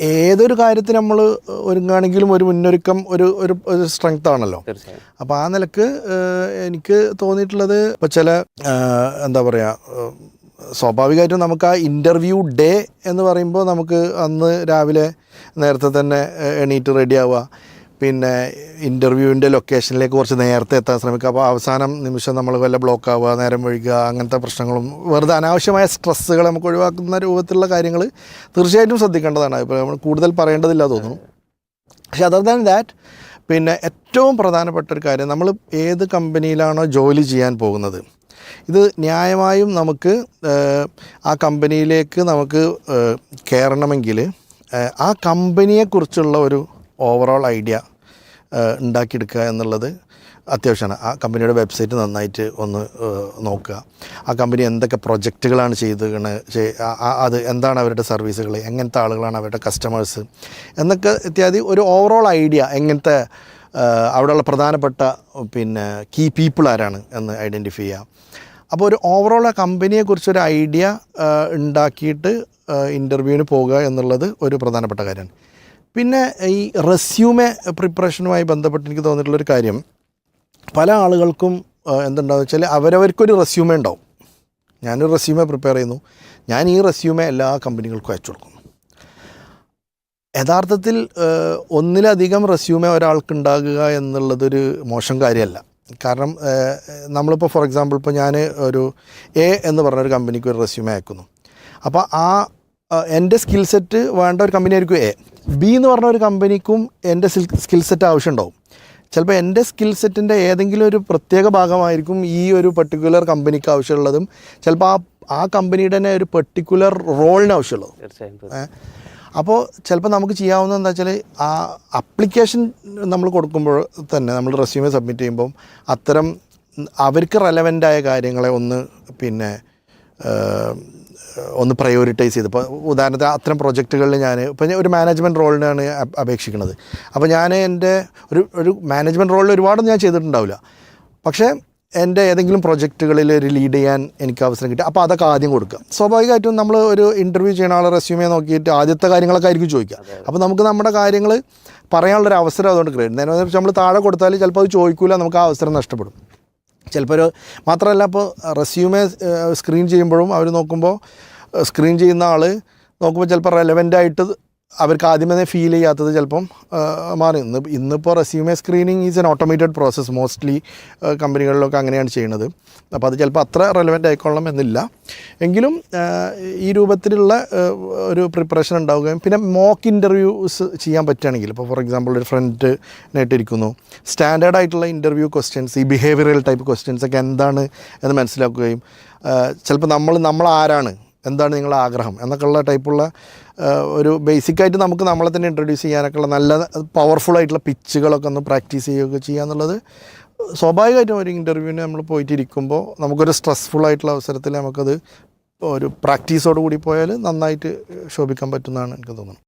ഏതൊരു കാര്യത്തിന് നമ്മൾ ഒരുങ്ങുകയാണെങ്കിലും ഒരു മുന്നൊരുക്കം ഒരു ഒരു ഒരു സ്ട്രെങ്ത് ആണല്ലോ. അപ്പോൾ ആ നിലയ്ക്ക് എനിക്ക് തോന്നിയിട്ടുള്ളത് ഇപ്പോൾ ചില എന്താ പറയുക സ്വാഭാവികമായിട്ടും നമുക്ക് ആ ഇന്റർവ്യൂ ഡേ എന്ന് പറയുമ്പോൾ നമുക്ക് അന്ന് രാവിലെ നേരത്തെ തന്നെ എണീറ്റ് റെഡി ആവുക. പിന്നെ ഇന്റർവ്യൂവിന്റെ ലൊക്കേഷനിലേക്ക് കുറച്ച് നേരത്തെ എത്താൻ ശ്രമിക്കുക. അപ്പോൾ അവസാനം നിമിഷം നമ്മൾ വല്ല ബ്ലോക്ക് ആവുക നേരം വഴിക്കുക അങ്ങനത്തെ പ്രശ്നങ്ങളും വെറുതെ അനാവശ്യമായ സ്ട്രെസ്സുകൾ നമുക്ക് ഒഴിവാക്കുന്ന രൂപത്തിലുള്ള കാര്യങ്ങൾ തീർച്ചയായിട്ടും ശ്രദ്ധിക്കേണ്ടതാണ്. ഇപ്പോൾ നമ്മൾ കൂടുതൽ പറയേണ്ടതില്ല തോന്നുന്നു. പക്ഷേ അതർ ദാൻ ദാറ്റ് പിന്നെ ഏറ്റവും പ്രധാനപ്പെട്ട ഒരു കാര്യം നമ്മൾ ഏത് കമ്പനിയിലാണോ ജോലി ചെയ്യാൻ പോകുന്നത് ഇത് ന്യായമായും നമുക്ക് ആ കമ്പനിയിലേക്ക് നമുക്ക് കയറണമെങ്കിൽ ആ കമ്പനിയെക്കുറിച്ചുള്ള ഒരു ഓവറോൾ ഐഡിയ ഉണ്ടാക്കിയെടുക്കുക എന്നുള്ളത് അത്യാവശ്യമാണ്. ആ കമ്പനിയുടെ വെബ്സൈറ്റ് നന്നായിട്ട് ഒന്ന് നോക്കുക. ആ കമ്പനി എന്തൊക്കെ പ്രൊജക്റ്റുകളാണ് ചെയ്തത് അത് എന്താണ് അവരുടെ സർവീസുകൾ എങ്ങനത്തെ ആളുകളാണ് അവരുടെ കസ്റ്റമേഴ്സ് എന്നൊക്കെ ഇത്യാദി ഒരു ഓവറോൾ ഐഡിയ എങ്ങനത്തെ അവിടെയുള്ള പ്രധാനപ്പെട്ട പിന്നെ കീ പീപ്പിൾ ആരാണ് എന്ന് ഐഡന്റിഫൈ ചെയ്യുക. അപ്പോൾ ഒരു ഓവറോൾ ആ കമ്പനിയെക്കുറിച്ചൊരു ഐഡിയ ഉണ്ടാക്കിയിട്ട് ഇന്റർവ്യൂവിന് പോകുക എന്നുള്ളത് ഒരു പ്രധാനപ്പെട്ട കാര്യമാണ്. പിന്നെ ഈ റെസ്യൂമെ പ്രിപ്പറേഷനുമായി ബന്ധപ്പെട്ട് എനിക്ക് തോന്നിയിട്ടുള്ളൊരു കാര്യം പല ആളുകൾക്കും എന്തുണ്ടാവുക എന്തുണ്ടാവും വെച്ചാൽ അവരവർക്കൊരു റെസ്യൂമേ ഉണ്ടാവും. ഞാനൊരു റെസ്യൂമെ പ്രിപ്പയർ ചെയ്യുന്നു. ഞാൻ ഈ റെസ്യൂമെ എല്ലാ കമ്പനികൾക്കും അയച്ചു കൊടുക്കുന്നു യഥാർത്ഥത്തിൽ ഒന്നിലധികം റെസ്യൂമെ ഒരാൾക്ക് ഉണ്ടാകുക എന്നുള്ളതൊരു മോശം കാര്യമല്ല. കാരണം നമ്മളിപ്പോൾ ഫോർ എക്സാമ്പിൾ ഇപ്പോൾ ഞാൻ ഒരു എ എന്ന് പറഞ്ഞൊരു കമ്പനിക്ക് ഒരു റെസ്യൂമെ അയക്കുന്നു. അപ്പോൾ ആ, എന്റെ സ്കിൽ സെറ്റ് വേണ്ട ഒരു കമ്പനി ആയിരിക്കും എ ബി എന്ന് പറഞ്ഞ ഒരു കമ്പനിക്കും എന്റെ സ്കിൽ സെറ്റ് ആവശ്യമുണ്ടാവും. ചിലപ്പോൾ എന്റെ സ്കിൽ സെറ്റിന്റെ ഏതെങ്കിലും ഒരു പ്രത്യേക ഭാഗമായിരിക്കും ഈ ഒരു പെർട്ടിക്കുലർ കമ്പനിക്ക് ആവശ്യമുള്ളതും. ചിലപ്പോൾ ആ ആ കമ്പനിയുടെ തന്നെ ഒരു പെർട്ടിക്കുലർ റോളിന് ആവശ്യമുള്ളത്? അപ്പോൾ ചിലപ്പോൾ നമുക്ക് ചെയ്യാവുന്നത് എന്താ വെച്ചാൽ ആ അപ്ലിക്കേഷൻ നമ്മൾ കൊടുക്കുമ്പോൾ തന്നെ നമ്മൾ റെസ്യൂമെ സബ്മിറ്റ് ചെയ്യുമ്പം അത്തരം അവർക്ക് റെലവന്റായ കാര്യങ്ങളെ ഒന്ന് പിന്നെ ഒന്ന് പ്രയോറിറ്റൈസ് ചെയ്ത്. ഇപ്പോൾ ഉദാഹരണത്തിന് അത്തരം പ്രൊജക്റ്റുകളിൽ ഞാൻ ഇപ്പോൾ ഞാൻ ഒരു മാനേജ്മെന്റ് റോളിനാണ് അപ്- അപേക്ഷിക്കുന്നത്. അപ്പോൾ ഞാൻ എന്റെ ഒരു ഒരു മാനേജ്മെന്റ് റോളിൽ ഒരുപാടൊന്നും ഞാൻ ചെയ്തിട്ടുണ്ടാവില്ല. പക്ഷേ എന്റെ ഏതെങ്കിലും പ്രൊജക്റ്റുകളിൽ ഒരു ലീഡ് ചെയ്യാൻ എനിക്ക് അവസരം കിട്ടി അപ്പോൾ അതൊക്കെ ആദ്യം കൊടുക്കുക. സ്വാഭാവികമായിട്ടും നമ്മൾ ഒരു ഇന്റർവ്യൂ ചെയ്യുന്ന ആളെ റെസ്യൂമേ നോക്കിയിട്ട് ആദ്യത്തെ കാര്യങ്ങളൊക്കെ ആയിരിക്കും ചോദിക്കുക. അപ്പോൾ നമുക്ക് നമ്മുടെ കാര്യങ്ങൾ പറയാനുള്ളൊരു അവസരം അതുകൊണ്ട് ക്രിയേറ്റ് നേരെ നമ്മൾ താഴെ കൊടുത്താൽ ചിലപ്പോൾ അത് ചോദിക്കില്ല നമുക്ക് ആ അവസരം നഷ്ടപ്പെടും. ചിലപ്പോൾ ഒരു മാത്രമല്ല ഇപ്പോൾ റെസ്യൂമേ സ്ക്രീൻ ചെയ്യുമ്പോഴും അവർ നോക്കുമ്പോൾ സ്ക്രീൻ ചെയ്യുന്ന ആൾ നോക്കുമ്പോൾ ചിലപ്പോൾ റെലവന്റ് ആയിട്ട് അവർക്ക് ആദ്യമേ തന്നെ ഫീൽ ചെയ്യാത്തത് ചിലപ്പം മാറി. ഇന്ന് ഇന്നിപ്പോൾ resume screening is an automated process mostly കമ്പനികളിലൊക്കെ അങ്ങനെയാണ് ചെയ്യുന്നത്. അപ്പോൾ അത് ചിലപ്പോൾ അത്ര റെലവെന്റ് ആയിക്കൊള്ളണം എന്നില്ല. എങ്കിലും ഈ രൂപത്തിലുള്ള ഒരു പ്രിപ്പറേഷൻ ഉണ്ടാവുകയും പിന്നെ മോക്ക് ഇന്റർവ്യൂസ് ചെയ്യാൻ പറ്റുകയാണെങ്കിൽ ഇപ്പോൾ ഫോർ എക്സാമ്പിൾ ഒരു ഫ്രണ്ട് ഇരിക്കുന്നു. സ്റ്റാൻഡേർഡ് ആയിട്ടുള്ള ഇന്റർവ്യൂ ക്വസ്റ്റ്യൻസ് ഈ ബിഹേവിയറൽ ടൈപ്പ് ക്വസ്റ്റ്യൻസ് ഒക്കെ എന്താണ് എന്ന് മനസ്സിലാക്കുകയും ചിലപ്പോൾ നമ്മൾ നമ്മൾ ആരാണ് എന്താണ് നിങ്ങളുടെ ആഗ്രഹം എന്നൊക്കെയുള്ള ടൈപ്പുള്ള ഒരു ബേസിക്കായിട്ട് നമുക്ക് നമ്മളെ തന്നെ ഇൻട്രൊഡ്യൂസ് ചെയ്യാനൊക്കെയുള്ള നല്ല പവർഫുൾ ആയിട്ടുള്ള പിച്ചുകളൊക്കെ ഒന്ന് പ്രാക്ടീസ് ചെയ്യുകയൊക്കെ ചെയ്യുക എന്നുള്ളത് സ്വാഭാവികമായിട്ടും ഒരു ഇന്റർവ്യൂവിന് നമ്മൾ പോയിട്ടിരിക്കുമ്പോൾ നമുക്കൊരു സ്ട്രെസ്ഫുൾ ആയിട്ടുള്ള അവസരത്തിൽ നമുക്കത് ഒരു പ്രാക്ടീസോട് കൂടി പോയാൽ നന്നായിട്ട് ശോഭിക്കാൻ പറ്റുന്നതാണ് എനിക്ക് തോന്നുന്നത്.